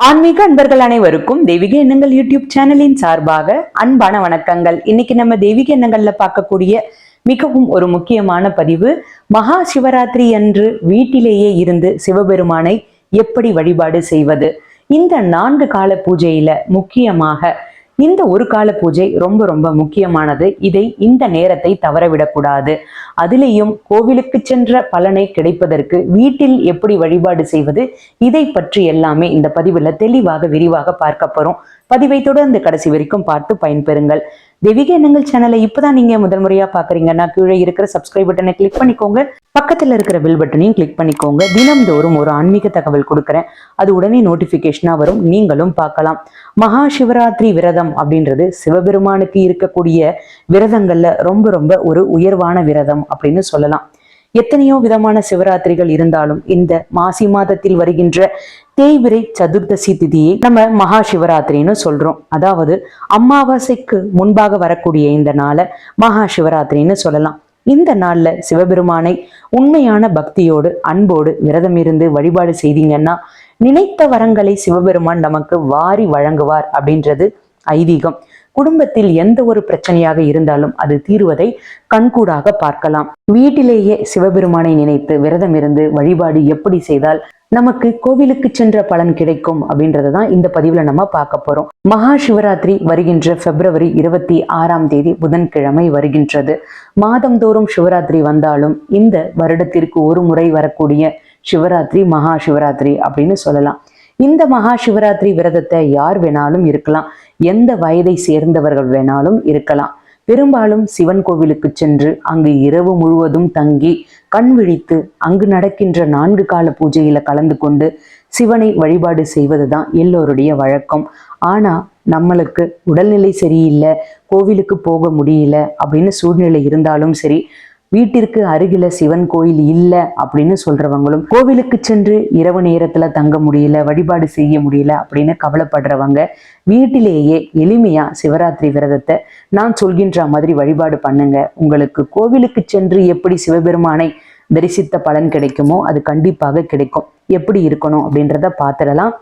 ஆன்மீக அன்பர்கள் அனைவருக்கும் தெய்வீக எண்ணங்கள் யூடியூப் சேனலின் சார்பாக அன்பான வணக்கங்கள். இன்னைக்கு நம்ம தெய்வீக எண்ணங்கள்ல பார்க்கக்கூடிய மிகவும் ஒரு முக்கியமான பதிவு மகா சிவராத்திரி அன்று வீட்டிலேயே இருந்து சிவபெருமானை எப்படி வழிபாடு செய்வது? இந்த நான்கு கால பூஜையில முக்கியமாக இந்த ஒரு கால பூஜை ரொம்ப ரொம்ப முக்கியமானது. இதை இந்த நேரத்தை தவறவிடக்கூடாது. அதிலேயும் கோவிலுக்கு சென்ற பலனை கிடைப்பதற்கு வீட்டில் எப்படி வழிபாடு செய்வது இதை பற்றி எல்லாமே இந்த பதிவுல தெளிவாக விரிவாக பார்க்க போறோம். பதிவை தொடர்ந்து கடைசி வரைக்கும் பார்த்து பயன்பெறுங்கள். தெய்வீக எண்ணங்கள் சேனலை இப்பதான் நீங்க முதல் முறையா பாக்குறீங்கன்னா கீழே இருக்கிற சப்ஸ்கிரைப் பட்டனை கிளிக் பண்ணிக்கோங்க. பக்கத்துல இருக்கிற பில் பட்டனையும் கிளிக் பண்ணிக்கோங்க. தினம்தோறும் ஒரு ஆன்மீக தகவல் கொடுக்குறேன். அது உடனே நோட்டிபிகேஷனா வரும். நீங்களும் பார்க்கலாம். மகா சிவராத்திரி விரதம் அப்படின்றது சிவபெருமானுக்கு இருக்கக்கூடிய விரதங்கள்ல ரொம்ப ரொம்ப ஒரு உயர்வான விரதம் அப்படின்னு சொல்லலாம். எத்தனையோ விதமான சிவராத்திரிகள் இருந்தாலும் இந்த மாசி மாதத்தில் வருகின்ற தேய்விரை சதுர்தசி திதியை நம்ம மகா சிவராத்திரின்னு சொல்றோம். அதாவது அமாவாசைக்கு முன்பாக வரக்கூடிய இந்த நாளை மகா சிவராத்திரின்னு சொல்லலாம். இந்த நாள்ல சிவபெருமானை உண்மையான பக்தியோடு அன்போடு விரதம் இருந்து வழிபாடு செய்தீங்கன்னா நினைத்த வரங்களை சிவபெருமான் நமக்கு வாரி வழங்குவார் அப்படின்றது ஐதீகம். குடும்பத்தில் எந்த ஒரு பிரச்சனையாக இருந்தாலும் அது தீருவதை கண்கூடாக பார்க்கலாம். வீட்டிலேயே சிவபெருமானை நினைத்து விரதம் இருந்து வழிபாடு எப்படி செய்தால் நமக்கு கோவிலுக்கு சென்ற பலன் கிடைக்கும் அப்படின்றத தான் இந்த பதிவில் நம்ம பார்க்க போறோம். மகா சிவராத்திரி வருகின்ற பிப்ரவரி இருபத்தி ஆறாம் தேதி புதன்கிழமை வருகின்றது. மாதந்தோறும் சிவராத்திரி வந்தாலும் இந்த வருடத்திற்கு ஒரு முறை வரக்கூடிய சிவராத்திரி மகா சிவராத்திரி அப்படின்னு சொல்லலாம். இந்த மகா சிவராத்திரி விரதத்தை யார் வேணாலும் இருக்கலாம். எந்த வயதை சேர்ந்தவர்கள் வேணாலும் இருக்கலாம். பெரும்பாலும் சிவன் கோவிலுக்கு சென்று அங்கு இரவு முழுவதும் தங்கி கண் விழித்து அங்கு நடக்கின்ற நான்கு கால பூஜையில கலந்து கொண்டு சிவனை வழிபாடு செய்வதுதான் எல்லோருடைய வழக்கம். ஆனா நம்மளுக்கு உடல்நிலை சரியில்லை கோவிலுக்கு போக முடியல அப்படின்னு சூழ்நிலை இருந்தாலும் சரி வீட்டிற்கு அருகில சிவன் கோயில் இல்லை அப்படின்னு சொல்றவங்களும் கோவிலுக்கு சென்று இரவு நேரத்துல தங்க முடியல வழிபாடு செய்ய முடியல அப்படின்னு கவலைப்படுறவங்க வீட்டிலேயே எளிமையா சிவராத்திரி விரதத்தை நான் சொல்கின்ற மாதிரி வழிபாடு பண்ணுங்க. உங்களுக்கு கோவிலுக்கு சென்று எப்படி சிவபெருமானை தரிசித்த பலன் கிடைக்குமோ அது கண்டிப்பாக கிடைக்கும். எப்படி இருக்கணும் அப்படின்றத பார்த்துடலாம்.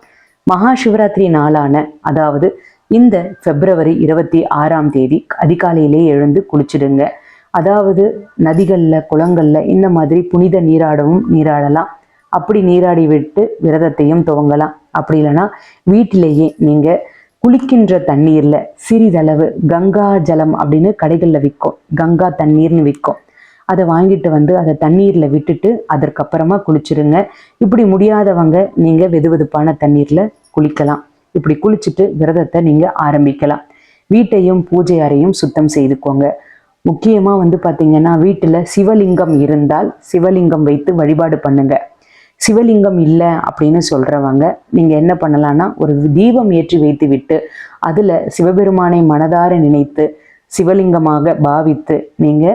மகா சிவராத்திரி நாளான அதாவது இந்த பிப்ரவரி இருபத்தி ஆறாம் தேதி அதிகாலையிலே எழுந்து குளிச்சிடுங்க. அதாவது நதிகளில் குளங்கள்ல இந்த மாதிரி புனித நீராடவும் நீராடலாம். அப்படி நீராடி விட்டு விரதத்தையும் துவங்கலாம். அப்படி இல்லைன்னா வீட்டிலேயே நீங்கள் குளிக்கின்ற தண்ணீர்ல சிறிதளவு கங்கா ஜலம் அப்படின்னு கடைகளில் விற்கும். கங்கா தண்ணீர்னு விற்கும். அதை வாங்கிட்டு வந்து அதை தண்ணீர்ல விட்டுட்டு அதற்கப்புறமா குளிச்சிருங்க. இப்படி முடியாதவங்க நீங்க வெதுவெதுப்பான தண்ணீர்ல குளிக்கலாம். இப்படி குளிச்சுட்டு விரதத்தை நீங்கள் ஆரம்பிக்கலாம். வீட்டையும் பூஜை அறையும் சுத்தம் செய்துக்கோங்க. முக்கியமா வந்து பாத்தீங்கன்னா வீட்டுல சிவலிங்கம் இருந்தால் சிவலிங்கம் வைத்து வழிபாடு பண்ணுங்க. சிவலிங்கம் இல்லை அப்படின்னு சொல்றவங்க நீங்க என்ன பண்ணலாம்னா ஒரு தீபம் ஏற்றி வைத்து விட்டு அதுல சிவபெருமானை மனதார நினைத்து சிவலிங்கமாக பாவித்து நீங்க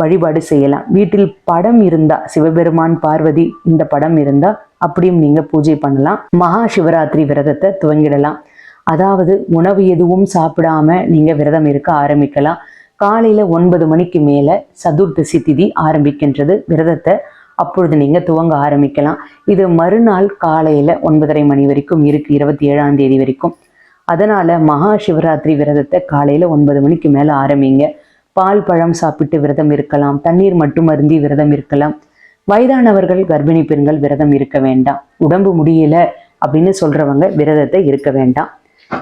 வழிபாடு செய்யலாம். வீட்டில் படம் இருந்தா சிவபெருமான் பார்வதி இந்த படம் இருந்தா அப்படியும் நீங்க பூஜை பண்ணலாம். மகா சிவராத்திரி விரதத்தை துவங்கிடலாம். அதாவது உணவு எதுவும் சாப்பிடாம நீங்க விரதம் இருக்க ஆரம்பிக்கலாம். காலையில ஒன்பது மணிக்கு மேல சதுர்தசி திதி ஆரம்பிக்கின்றது. விரதத்தை அப்பொழுது நீங்க துவங்க ஆரம்பிக்கலாம். இது மறுநாள் காலையில ஒன்பதரை மணி வரைக்கும் இருக்கு. இருபத்தி ஏழாம் தேதி வரைக்கும். அதனால மகா சிவராத்திரி விரதத்தை காலையில ஒன்பது மணிக்கு மேல ஆரம்பிங்க. பால் பழம் சாப்பிட்டு விரதம் இருக்கலாம். தண்ணீர் மட்டும் அருந்தி விரதம் இருக்கலாம். வயதானவர்கள் கர்ப்பிணி பெண்கள் விரதம் இருக்க வேண்டாம். உடம்பு முடியல அப்படின்னு சொல்றவங்க விரதத்தை இருக்க வேண்டாம்.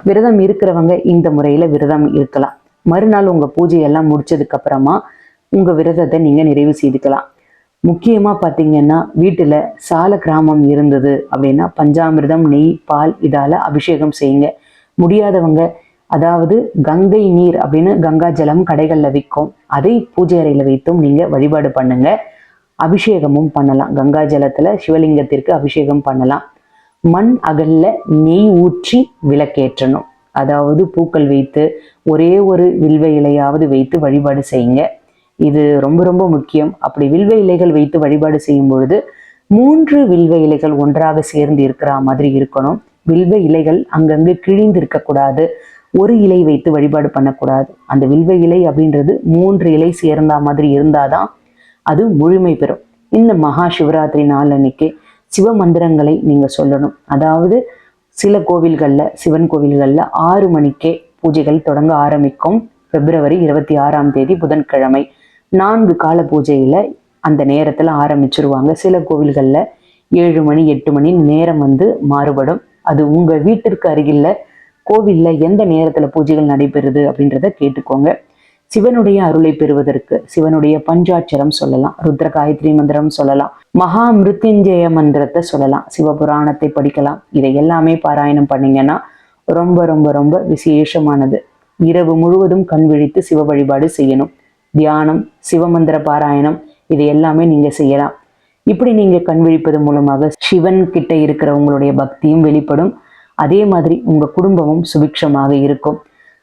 விரதம் இருக்கிறவங்க இந்த முறையில விரதம் இருக்கலாம். மறுநாள் உங்கள் பூஜையெல்லாம் முடிச்சதுக்கப்புறமா உங்கள் விரதத்தை நீங்கள் நிறைவு செய்துக்கலாம். முக்கியமாக பார்த்தீங்கன்னா வீட்டில் சால கிராமம் இருந்தது அப்படின்னா பஞ்சாமிர்தம் நெய் பால் இதால் அபிஷேகம் செய்யுங்க. முடியாதவங்க அதாவது கங்கை நீர் அப்படின்னு கங்கா ஜலம் கடைகளில் விற்கும் அதை பூஜை அறையில் வைத்தும் நீங்கள் வழிபாடு பண்ணுங்க. அபிஷேகமும் பண்ணலாம். கங்கா ஜலத்தில் சிவலிங்கத்திற்கு அபிஷேகம் பண்ணலாம். மண் அகல்ல நெய் ஊற்றி விளக்கேற்றணும். அதாவது பூக்கள் வைத்து ஒரே ஒரு வில்வ இலையாவது வைத்து வழிபாடு செய்யுங்க. இது ரொம்ப ரொம்ப முக்கியம். அப்படி வில்வ இலைகள் வைத்து வழிபாடு செய்யும் பொழுது மூன்று வில்வ இலைகள் ஒன்றாக சேர்ந்து இருக்கிற மாதிரி இருக்கணும். வில்வ இலைகள் அங்கங்கு கிழிந்து இருக்கக்கூடாது ஒரு இலை வைத்து வழிபாடு பண்ணக்கூடாது. அந்த வில்வ இலை அப்படின்றது மூன்று இலை சேர்ந்த மாதிரி இருந்தாதான் அது முழுமை பெறும். இந்த மகா சிவராத்திரி நாள் அன்னைக்கு சிவ மந்திரங்களை நீங்க சொல்லணும். அதாவது சில கோவில்களில் சிவன் கோவில்களில் ஆறு மணிக்கே பூஜைகள் தொடங்க ஆரம்பிக்கும். பிப்ரவரி இருபத்தி ஆறாம் தேதி புதன்கிழமை. நான்கு கால பூஜையில் அந்த நேரத்துல ஆரம்பிச்சிருவாங்க. சில கோவில்களில் ஏழு மணி எட்டு மணி நேரம் வந்து மாறுபடும். அது உங்க வீட்டிற்கு அருகில் கோவில்ல எந்த நேரத்தில் பூஜைகள் நடைபெறுது அப்படின்றத கேட்டுக்கோங்க. சிவனுடைய அருளை பெறுவதற்கு சிவனுடைய பஞ்சாட்சரம் சொல்லலாம் ருத்ர காயத்ரி மந்திரம் சொல்லலாம் மகா மிருத்யுஞ்சய மந்திரத்தை சொல்லலாம் சிவபுராணத்தை படிக்கலாம். இதை எல்லாமே பாராயணம் பண்ணீங்கன்னா ரொம்ப ரொம்ப ரொம்ப விசேஷமானது. இரவு முழுவதும் கண் விழித்து சிவ வழிபாடு செய்யணும். தியானம் சிவமந்திர பாராயணம் இது எல்லாமே நீங்க செய்யலாம். இப்படி நீங்க கண் விழிப்பது மூலமாக சிவன் கிட்ட இருக்கிற உங்களுடைய பக்தியும் வெளிப்படும். அதே மாதிரி உங்க குடும்பமும் சுபிக்ஷமாக இருக்கும்.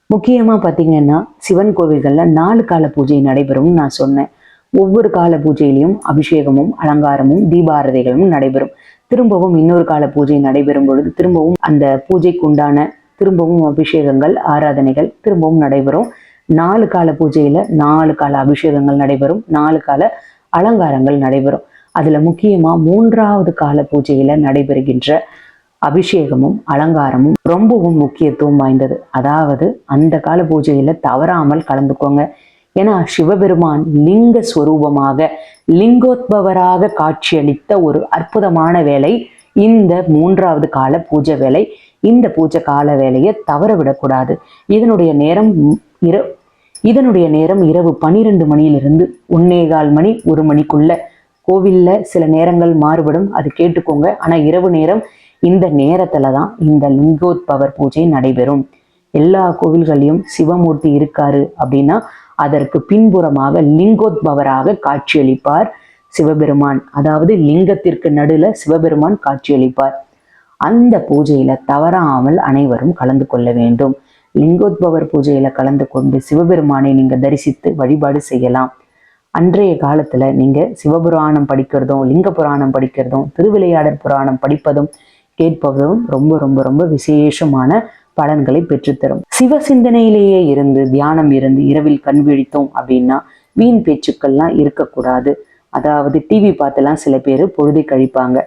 முக்கியமா பாத்தீங்கன்னா சிவன் கோவில்கள்ல நாலு கால பூஜை நடைபெறும் நான் சொன்னேன். ஒவ்வொரு கால பூஜையிலையும் அபிஷேகமும் அலங்காரமும் தீபாரதைகளும் நடைபெறும். திரும்பவும் இன்னொரு கால பூஜை நடைபெறும் பொழுது திரும்பவும் அந்த பூஜைக்கு உண்டான திரும்பவும் அபிஷேகங்கள் ஆராதனைகள் திரும்பவும் நடைபெறும். நாலு கால பூஜையில நாலு கால அபிஷேகங்கள் நடைபெறும். நாலு கால அலங்காரங்கள் நடைபெறும். அதுல முக்கியமா மூன்றாவது கால பூஜையில நடைபெறுகின்ற அபிஷேகமும் அலங்காரமும் ரொம்பவும் முக்கியத்துவம் வாய்ந்தது. அதாவது அந்த கால பூஜையில தவறாமல் கலந்துக்கோங்க. ஏன்னா சிவபெருமான் லிங்க ஸ்வரூபமாக லிங்கோத்பவராக காட்சியளித்த ஒரு அற்புதமான வேலை இந்த மூன்றாவது கால பூஜை வேலை இந்த பூஜை கால வேலையை தவற விடக்கூடாது. இதனுடைய நேரம் இர இதனுடைய நேரம் இரவு பனிரெண்டு மணியிலிருந்து ஒன்னேகால் மணி ஒரு மணிக்குள்ள. கோவில்ல சில நேரங்கள் மாறுபடும் அது கேட்டுக்கோங்க. ஆனா இரவு நேரம் இந்த நேரத்துல தான் இந்த லிங்கோத்பவர் பூஜை நடைபெறும். எல்லா கோவில்களையும் சிவமூர்த்தி இருக்காரு அப்படின்னா அதற்கு பின்புறமாக லிங்கோத்பவராக காட்சியளிப்பார் சிவபெருமான். அதாவது லிங்கத்திற்கு நடுல சிவபெருமான் காட்சியளிப்பார். அந்த பூஜையில தவறாமல் அனைவரும் கலந்து கொள்ள வேண்டும். லிங்கோத்பவர் பூஜையில கலந்து கொண்டு சிவபெருமானை நீங்க தரிசித்து வழிபாடு செய்யலாம். அன்றைய காலத்துல நீங்க சிவபுராணம் படிக்கிறதும் லிங்க புராணம் படிக்கிறதும் திருவிளையாடற் புராணம் படிப்பதும் கேட்பதும் ரொம்ப ரொம்ப ரொம்ப விசேஷமான பலன்களை பெற்றுத்தரும். சிவ சிந்தனையிலேயே இருந்து தியானம் இருந்து இரவில் கண் விழித்தோம் அப்படின்னா வீண் பேச்சுக்கள்லாம் இருக்கக்கூடாது. அதாவது டிவி பார்த்துலாம் சில பேர் பொழுதை கழிப்பாங்க.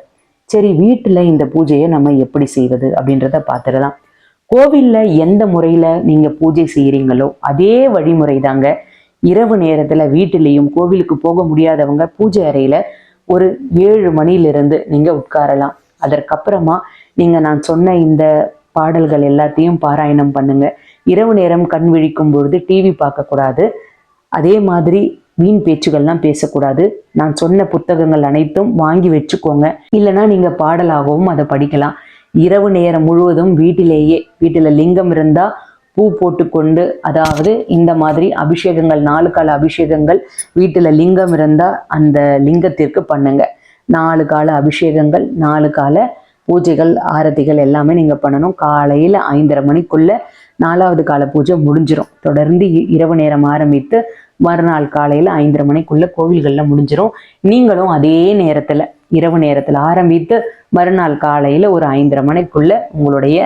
சரி வீட்டுல இந்த பூஜையை நம்ம எப்படி செய்வது அப்படின்றத பார்த்துடலாம். கோவில்ல எந்த முறையில நீங்க பூஜை செய்யறீங்களோ அதே வழிமுறை தாங்க இரவு நேரத்துல வீட்டிலையும் கோவிலுக்கு போக முடியாதவங்க பூஜை அறையில ஒரு ஏழு மணியிலிருந்து நீங்க உட்காரலாம். அதற்கப்புறமா நீங்க நான் சொன்ன இந்த பாடல்கள் எல்லாத்தையும் பாராயணம் பண்ணுங்க. இரவு நேரம் கண் விழிக்கும் பொழுது டிவி பார்க்கக்கூடாது. அதே மாதிரி வீண் பேச்சுகள்லாம் பேசக்கூடாது. நான் சொன்ன புத்தகங்கள் அனைத்தும் வாங்கி வச்சுக்கோங்க. இல்லைன்னா நீங்க பாடலாகவும் அதை படிக்கலாம். இரவு நேரம் முழுவதும் வீட்டிலேயே வீட்டில் லிங்கம் இருந்தா பூ போட்டுக்கொண்டு அதாவது இந்த மாதிரி அபிஷேகங்கள் நாலு கால அபிஷேகங்கள் வீட்டில் லிங்கம் இருந்தால் அந்த லிங்கத்திற்கு பண்ணுங்கள் நாலு கால அபிஷேகங்கள் நாலு கால பூஜைகள் ஆரத்திகள் எல்லாமே நீங்கள் பண்ணணும். காலையில் ஐந்தரை மணிக்குள்ளே நாலாவது கால பூஜை முடிஞ்சிடும் தொடர்ந்து இ- இரவு நேரம் ஆரம்பித்து மறுநாள் காலையில் ஐந்தரை மணிக்குள்ளே கோவில்களில் முடிஞ்சிடும் நீங்களும் அதே நேரத்தில் இரவு நேரத்தில் ஆரம்பித்து மறுநாள் காலையில் ஒரு ஐந்தரை மணிக்குள்ளே உங்களுடைய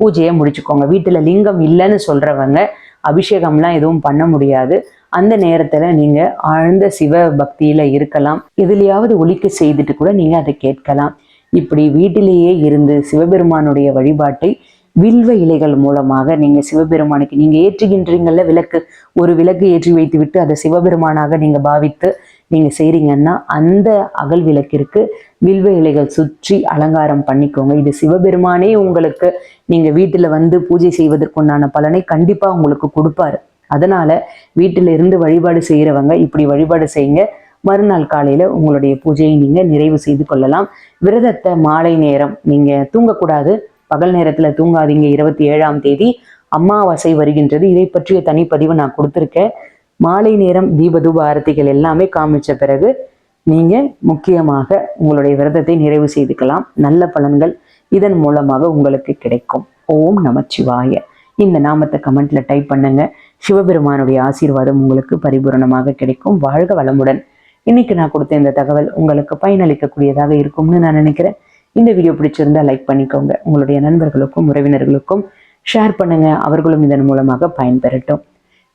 பூஜையை முடிச்சுக்கோங்க. வீட்டில் லிங்கம் இல்லைன்னு சொல்கிறவங்க அபிஷேகம்லாம் எதுவும் பண்ண முடியாது. அந்த நேரத்தில் நீங்கள் ஆழ்ந்த சிவ பக்தியில் இருக்கலாம். எதுலையாவது ஒலிக்க செய்துட்டு கூட நீங்கள் அதை கேட்கலாம். இப்படி வீட்டிலேயே இருந்து சிவபெருமானுடைய வழிபாட்டை வில்வ இலைகள் மூலமாக நீங்க சிவபெருமானுக்கு நீங்க ஏற்றுகின்றீங்கல்ல விளக்கு. ஒரு விளக்கு ஏற்றி வைத்து விட்டு அதை சிவபெருமானாக நீங்க பாவித்து நீங்க செய்கிறீங்கன்னா அந்த அகல் விளக்கிற்கு வில்வ இலைகள் சுற்றி அலங்காரம் பண்ணிக்கோங்க. இது சிவபெருமானே உங்களுக்கு நீங்க வீட்டுல வந்து பூஜை செய்வதற்குண்டான பலனை கண்டிப்பா உங்களுக்கு கொடுப்பாரு. அதனால வீட்டில இருந்து வழிபாடு செய்யறவங்க இப்படி வழிபாடு செய்யுங்க. மறுநாள் காலையில உங்களுடைய பூஜையை நீங்க நிறைவு செய்து கொள்ளலாம். விரதத்தை மாலை நேரம் நீங்க தூங்கக்கூடாது. பகல் நேரத்துல தூங்காதீங்க. இருபத்தி ஏழாம் தேதி அமாவாசை வருகின்றது. இதை பற்றிய தனிப்பதிவு நான் கொடுத்துருக்கேன். மாலை நேரம் தீபதூப ஆரத்திகள் எல்லாமே காமிச்ச பிறகு நீங்க முக்கியமாக உங்களுடைய விரதத்தை நிறைவு செய்துக்கலாம். நல்ல பலன்கள் இதன் மூலமாக உங்களுக்கு கிடைக்கும். ஓம் நமச்சிவாய. இந்த நாமத்தை கமெண்ட்ல டைப் பண்ணுங்க. சிவபெருமானுடைய ஆசீர்வாதம் உங்களுக்கு பரிபூரணமாக கிடைக்கும். வாழ்க வளமுடன். இன்னைக்கு நான் கொடுத்த இந்த தகவல் உங்களுக்கு பயனளிக்கக்கூடியதாக இருக்கும்னு நான் நினைக்கிறேன். இந்த வீடியோ பிடிச்சிருந்தா லைக் பண்ணிக்கோங்க. உங்களுடைய நண்பர்களுக்கும் உறவினர்களுக்கும் ஷேர் பண்ணுங்க. அவர்களும் இதன் மூலமாக பயன்பெறட்டும்.